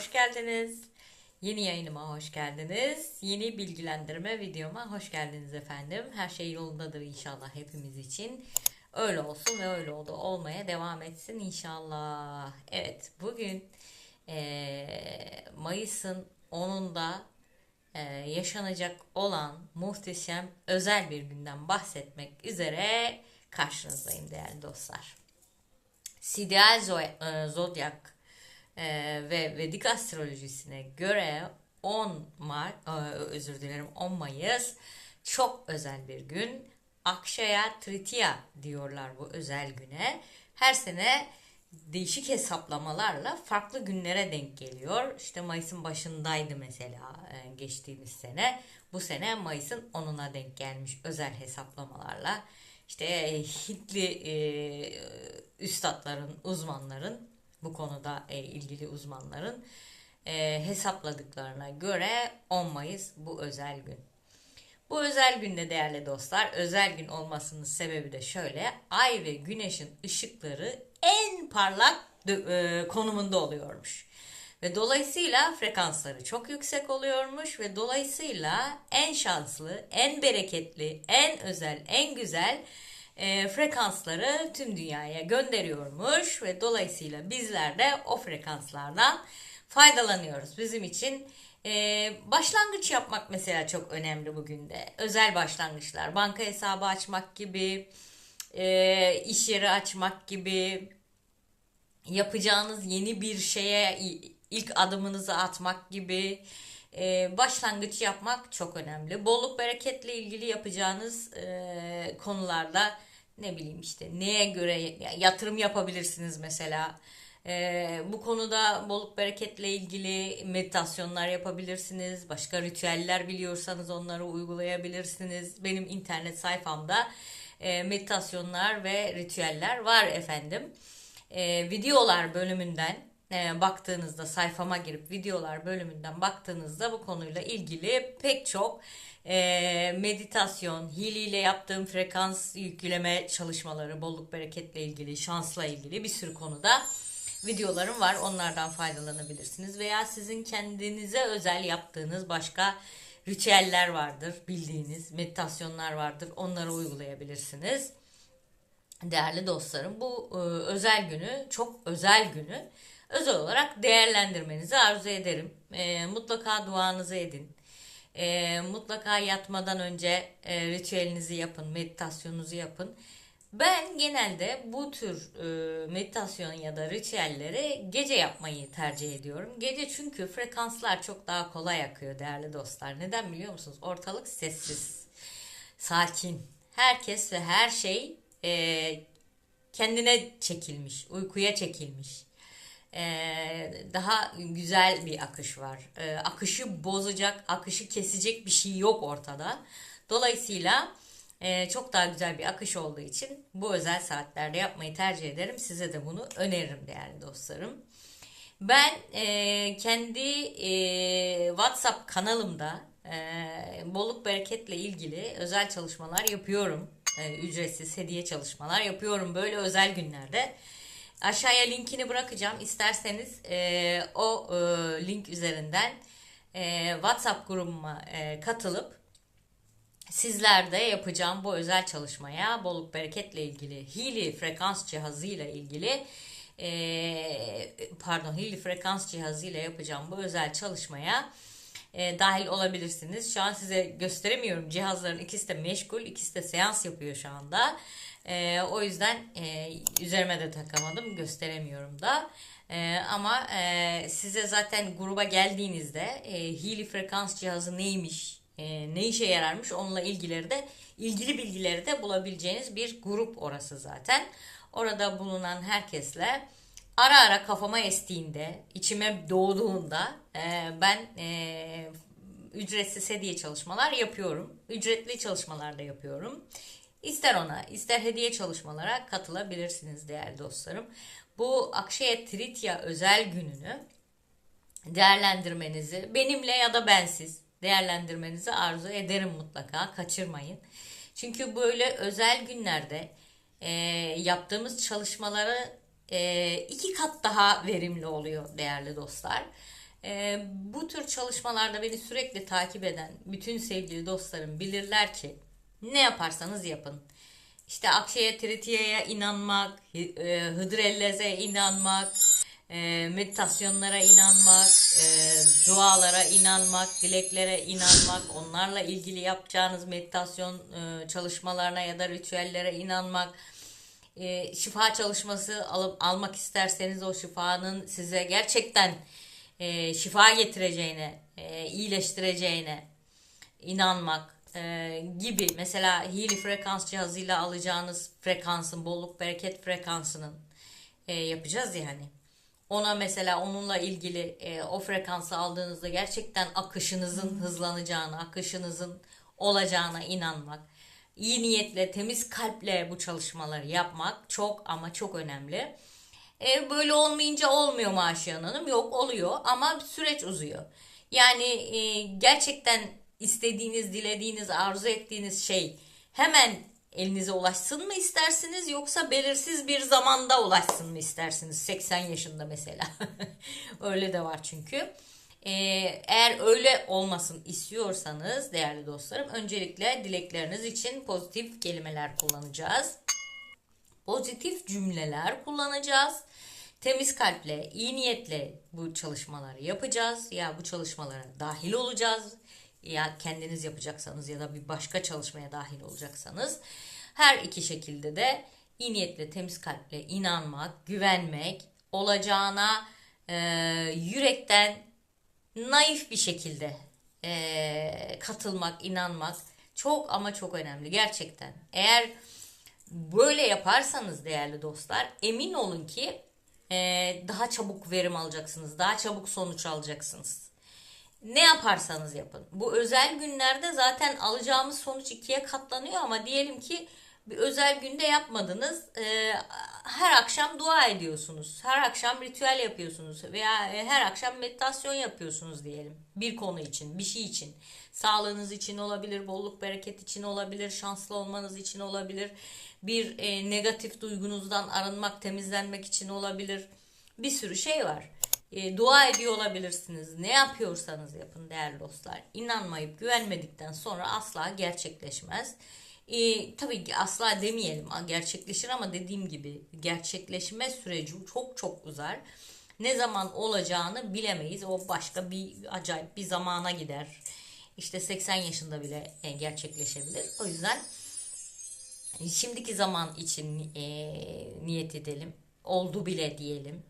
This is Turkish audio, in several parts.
Hoş geldiniz. Yeni yayınıma hoş geldiniz. Yeni bilgilendirme videoma hoş geldiniz efendim. Her şey yolundadır inşallah hepimiz için. Öyle olsun ve öyle oldu. Olmaya devam etsin inşallah. Evet bugün eee, Mayıs'ın 10'unda eee, yaşanacak olan muhteşem özel bir günden bahsetmek üzere karşınızdayım değerli dostlar. Sideal zo- e, zodyak e, ve Vedik astrolojisine göre 10 Mart e, özür dilerim 10 Mayıs çok özel bir gün. Akşaya Tritiya diyorlar bu özel güne. Her sene değişik hesaplamalarla farklı günlere denk geliyor. İşte Mayıs'ın başındaydı mesela e, geçtiğimiz sene. Bu sene Mayıs'ın 10'una denk gelmiş özel hesaplamalarla. İşte e, Hintli e, üstadların, uzmanların bu konuda e, ilgili uzmanların e, hesapladıklarına göre 10 Mayıs bu özel gün. Bu özel günde değerli dostlar, özel gün olmasının sebebi de şöyle. Ay ve güneşin ışıkları en parlak e, konumunda oluyormuş. Ve dolayısıyla frekansları çok yüksek oluyormuş ve dolayısıyla en şanslı, en bereketli, en özel, en güzel e, frekansları tüm dünyaya gönderiyormuş ve dolayısıyla bizler de o frekanslardan faydalanıyoruz. Bizim için e, başlangıç yapmak mesela çok önemli bugün de. Özel başlangıçlar, banka hesabı açmak gibi, e, iş yeri açmak gibi, yapacağınız yeni bir şeye ilk adımınızı atmak gibi e, başlangıç yapmak çok önemli. Bolluk bereketle ilgili yapacağınız e, konularda ne bileyim işte neye göre ya- yatırım yapabilirsiniz mesela. E, bu konuda bolluk bereketle ilgili meditasyonlar yapabilirsiniz. Başka ritüeller biliyorsanız onları uygulayabilirsiniz. Benim internet sayfamda e, meditasyonlar ve ritüeller var efendim e, videolar bölümünden e, baktığınızda sayfama girip videolar bölümünden baktığınızda bu konuyla ilgili pek çok e, meditasyon, Healy ile yaptığım frekans yükleme çalışmaları, bolluk bereketle ilgili, şansla ilgili bir sürü konuda videolarım var. Onlardan faydalanabilirsiniz veya sizin kendinize özel yaptığınız başka ritüeller vardır, bildiğiniz meditasyonlar vardır. Onları uygulayabilirsiniz. Değerli dostlarım bu e, özel günü çok özel günü özel olarak değerlendirmenizi arzu ederim. E, mutlaka duanızı edin. E, mutlaka yatmadan önce e, ritüelinizi yapın, meditasyonunuzu yapın. Ben genelde bu tür e, meditasyon ya da ritüelleri gece yapmayı tercih ediyorum. Gece çünkü frekanslar çok daha kolay akıyor değerli dostlar. Neden biliyor musunuz? Ortalık sessiz, sakin. Herkes ve her şey e, kendine çekilmiş, uykuya çekilmiş. E, daha güzel bir akış var. E, akışı bozacak, akışı kesecek bir şey yok ortada. Dolayısıyla e, çok daha güzel bir akış olduğu için bu özel saatlerde yapmayı tercih ederim. Size de bunu öneririm değerli dostlarım. Ben e, kendi e, WhatsApp kanalımda bolluk bereketle ilgili özel çalışmalar yapıyorum. Ücretsiz hediye çalışmalar yapıyorum böyle özel günlerde. Aşağıya linkini bırakacağım. İsterseniz e, o e, link üzerinden e, WhatsApp grubuma e, katılıp sizler de yapacağım bu özel çalışmaya bolluk bereketle ilgili Healy frekans cihazıyla ilgili e, pardon Healy frekans cihazıyla yapacağım bu özel çalışmaya e, dahil olabilirsiniz. Şu an size gösteremiyorum. Cihazların ikisi de meşgul, ikisi de seans yapıyor şu anda. E, o yüzden e, üzerime de takamadım, gösteremiyorum da. E, ama e, size zaten gruba geldiğinizde e, Healy frekans cihazı neymiş, e, ne işe yararmış onunla ilgileri de ilgili bilgileri de bulabileceğiniz bir grup orası zaten. Orada bulunan herkesle ara ara kafama estiğinde, içime doğduğunda e, ben e, ücretsiz hediye çalışmalar yapıyorum. Ücretli çalışmalar da yapıyorum. İster ona, ister hediye çalışmalara katılabilirsiniz değerli dostlarım. Bu Akşaya Tritya özel gününü değerlendirmenizi benimle ya da bensiz değerlendirmenizi arzu ederim mutlaka kaçırmayın. Çünkü böyle özel günlerde e, yaptığımız çalışmaları e, iki kat daha verimli oluyor değerli dostlar. E, bu tür çalışmalarda beni sürekli takip eden bütün sevgili dostlarım bilirler ki ne yaparsanız yapın. İşte Akşe'ye, Tritiye'ye inanmak, e, Hıdrellez'e inanmak, e, meditasyonlara inanmak, e, dualara inanmak, dileklere inanmak, onlarla ilgili yapacağınız meditasyon e, çalışmalarına ya da ritüellere inanmak, e, şifa çalışması alıp almak isterseniz o şifanın size gerçekten e, şifa getireceğine, e, iyileştireceğine inanmak e, gibi. Mesela Healy frekans cihazıyla alacağınız frekansın, bolluk bereket frekansının e, yapacağız ya hani. Ona mesela onunla ilgili e, o frekansı aldığınızda gerçekten akışınızın hızlanacağına, akışınızın olacağına inanmak, iyi niyetle, temiz kalple bu çalışmaları yapmak çok ama çok önemli. E, böyle olmayınca olmuyor Maşiyan Hanım. Yok oluyor ama süreç uzuyor. Yani e, gerçekten istediğiniz, dilediğiniz, arzu ettiğiniz şey hemen elinize ulaşsın mı istersiniz yoksa belirsiz bir zamanda ulaşsın mı istersiniz 80 yaşında mesela öyle de var çünkü ee, eğer öyle olmasın istiyorsanız değerli dostlarım öncelikle dilekleriniz için pozitif kelimeler kullanacağız. Pozitif cümleler kullanacağız. Temiz kalple iyi niyetle bu çalışmaları yapacağız. Ya bu çalışmalara dahil olacağız. Ya kendiniz yapacaksanız ya da bir başka çalışmaya dahil olacaksanız her iki şekilde de iyi niyetle temiz kalple inanmak, güvenmek, olacağına e, yürekten naif bir şekilde e, katılmak, inanmak çok ama çok önemli gerçekten. Eğer böyle yaparsanız değerli dostlar emin olun ki e, daha çabuk verim alacaksınız, daha çabuk sonuç alacaksınız ne yaparsanız yapın. Bu özel günlerde zaten alacağımız sonuç ikiye katlanıyor ama diyelim ki bir özel günde yapmadınız. Ee, her akşam dua ediyorsunuz. Her akşam ritüel yapıyorsunuz veya e, her akşam meditasyon yapıyorsunuz diyelim. Bir konu için, bir şey için. Sağlığınız için olabilir, bolluk bereket için olabilir, şanslı olmanız için olabilir. Bir e, negatif duygunuzdan arınmak, temizlenmek için olabilir. Bir sürü şey var e, dua ediyor olabilirsiniz. Ne yapıyorsanız yapın değerli dostlar. İnanmayıp güvenmedikten sonra asla gerçekleşmez. E, tabii ki asla demeyelim gerçekleşir ama dediğim gibi gerçekleşme süreci çok çok uzar. Ne zaman olacağını bilemeyiz. O başka bir acayip bir zamana gider. İşte 80 yaşında bile gerçekleşebilir. O yüzden şimdiki zaman için e, niyet edelim. Oldu bile diyelim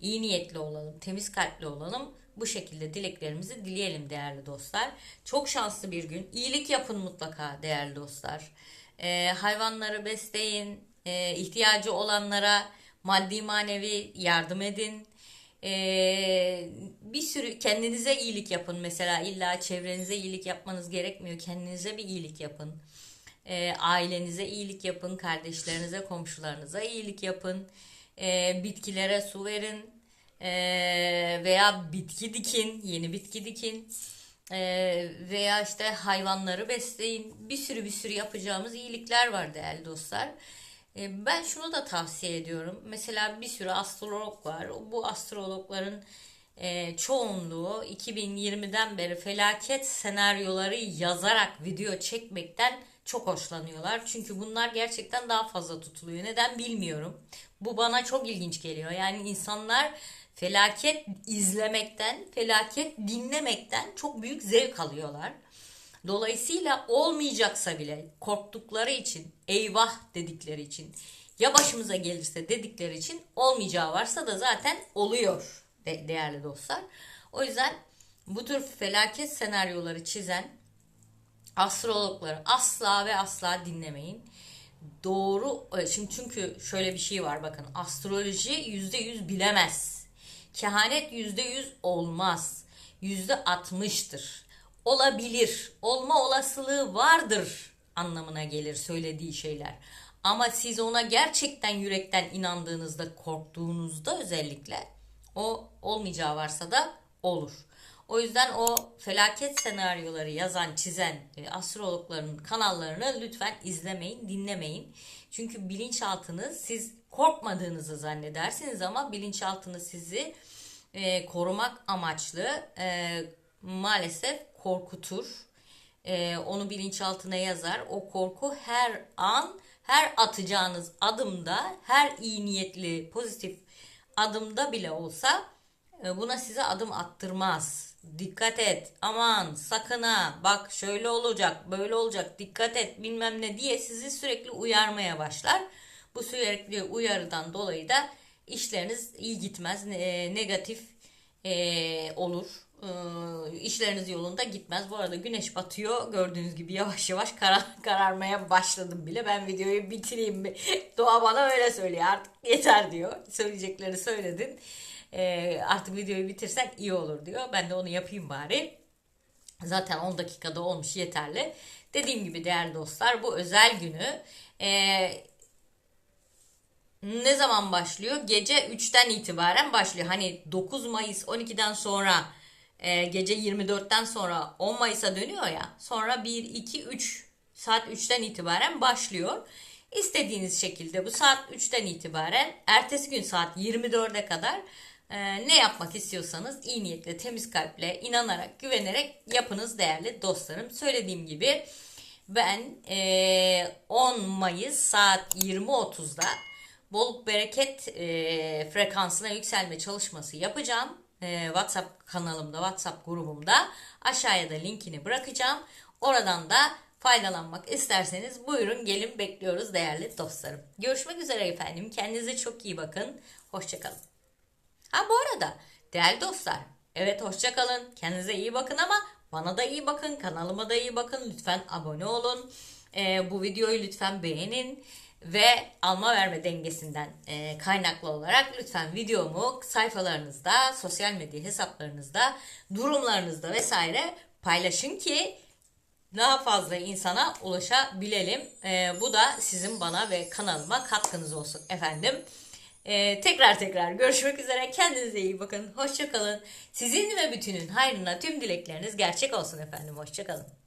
iyi niyetli olalım, temiz kalpli olalım. Bu şekilde dileklerimizi dileyelim değerli dostlar. Çok şanslı bir gün. İyilik yapın mutlaka değerli dostlar. Ee, hayvanları besleyin, ee, ihtiyacı olanlara maddi manevi yardım edin. Ee, bir sürü kendinize iyilik yapın mesela illa çevrenize iyilik yapmanız gerekmiyor kendinize bir iyilik yapın ee, ailenize iyilik yapın kardeşlerinize komşularınıza iyilik yapın e, bitkilere su verin e, veya bitki dikin, yeni bitki dikin e, veya işte hayvanları besleyin. Bir sürü bir sürü yapacağımız iyilikler var değerli dostlar. E, ben şunu da tavsiye ediyorum. Mesela bir sürü astrolog var. Bu astrologların e, çoğunluğu 2020'den beri felaket senaryoları yazarak video çekmekten çok hoşlanıyorlar. Çünkü bunlar gerçekten daha fazla tutuluyor. Neden bilmiyorum. Bu bana çok ilginç geliyor. Yani insanlar felaket izlemekten, felaket dinlemekten çok büyük zevk alıyorlar. Dolayısıyla olmayacaksa bile korktukları için, eyvah dedikleri için, ya başımıza gelirse dedikleri için olmayacağı varsa da zaten oluyor de, değerli dostlar. O yüzden bu tür felaket senaryoları çizen astrologları asla ve asla dinlemeyin. Doğru e, şimdi çünkü şöyle bir şey var bakın astroloji yüzde yüz bilemez. Kehanet yüzde yüz olmaz. Yüzde altmıştır. Olabilir. Olma olasılığı vardır anlamına gelir söylediği şeyler. Ama siz ona gerçekten yürekten inandığınızda, korktuğunuzda özellikle o olmayacağı varsa da olur. O yüzden o felaket senaryoları yazan, çizen e, astrologların kanallarını lütfen izlemeyin, dinlemeyin. Çünkü bilinçaltınız siz korkmadığınızı zannedersiniz ama bilinçaltınız sizi e, korumak amaçlı e, maalesef korkutur. E, onu bilinçaltına yazar. O korku her an, her atacağınız adımda, her iyi niyetli, pozitif adımda bile olsa e, buna size adım attırmaz. Dikkat et, aman, sakın ha, bak şöyle olacak, böyle olacak, dikkat et bilmem ne diye sizi sürekli uyarmaya başlar. Bu sürekli uyarıdan dolayı da işleriniz iyi gitmez, e, negatif e, olur. E, işleriniz yolunda gitmez. Bu arada güneş batıyor. Gördüğünüz gibi yavaş yavaş karar, kararmaya başladım bile. Ben videoyu bitireyim mi? Doğa bana öyle söylüyor. Artık yeter diyor. Söyleyecekleri söyledin. E, artık videoyu bitirsen iyi olur diyor. Ben de onu yapayım bari. Zaten 10 dakikada olmuş yeterli. Dediğim gibi değerli dostlar bu özel günü ne zaman başlıyor? Gece 3'ten itibaren başlıyor. Hani 9 Mayıs 12'den sonra e, gece 24'ten sonra 10 Mayıs'a dönüyor ya. Sonra 1, 2, 3 saat 3'ten itibaren başlıyor. İstediğiniz şekilde bu saat 3'ten itibaren ertesi gün saat 24'e kadar e, ne yapmak istiyorsanız iyi niyetle, temiz kalple, inanarak, güvenerek yapınız değerli dostlarım. Söylediğim gibi ben e, 10 Mayıs saat 20.30'da bolluk bereket e, frekansına yükselme çalışması yapacağım. E, WhatsApp kanalımda, WhatsApp grubumda aşağıya da linkini bırakacağım. Oradan da faydalanmak isterseniz buyurun gelin bekliyoruz değerli dostlarım. Görüşmek üzere efendim. Kendinize çok iyi bakın. Hoşçakalın. Ha bu arada değerli dostlar evet hoşçakalın. Kendinize iyi bakın ama bana da iyi bakın. Kanalıma da iyi bakın. Lütfen abone olun. E, bu videoyu lütfen beğenin ve alma verme dengesinden e, kaynaklı olarak lütfen videomu sayfalarınızda, sosyal medya hesaplarınızda, durumlarınızda vesaire paylaşın ki daha fazla insana ulaşabilelim. E, bu da sizin bana ve kanalıma katkınız olsun efendim. E, tekrar tekrar görüşmek üzere. Kendinize iyi bakın. Hoşçakalın. Sizin ve bütünün hayrına tüm dilekleriniz gerçek olsun efendim. Hoşçakalın.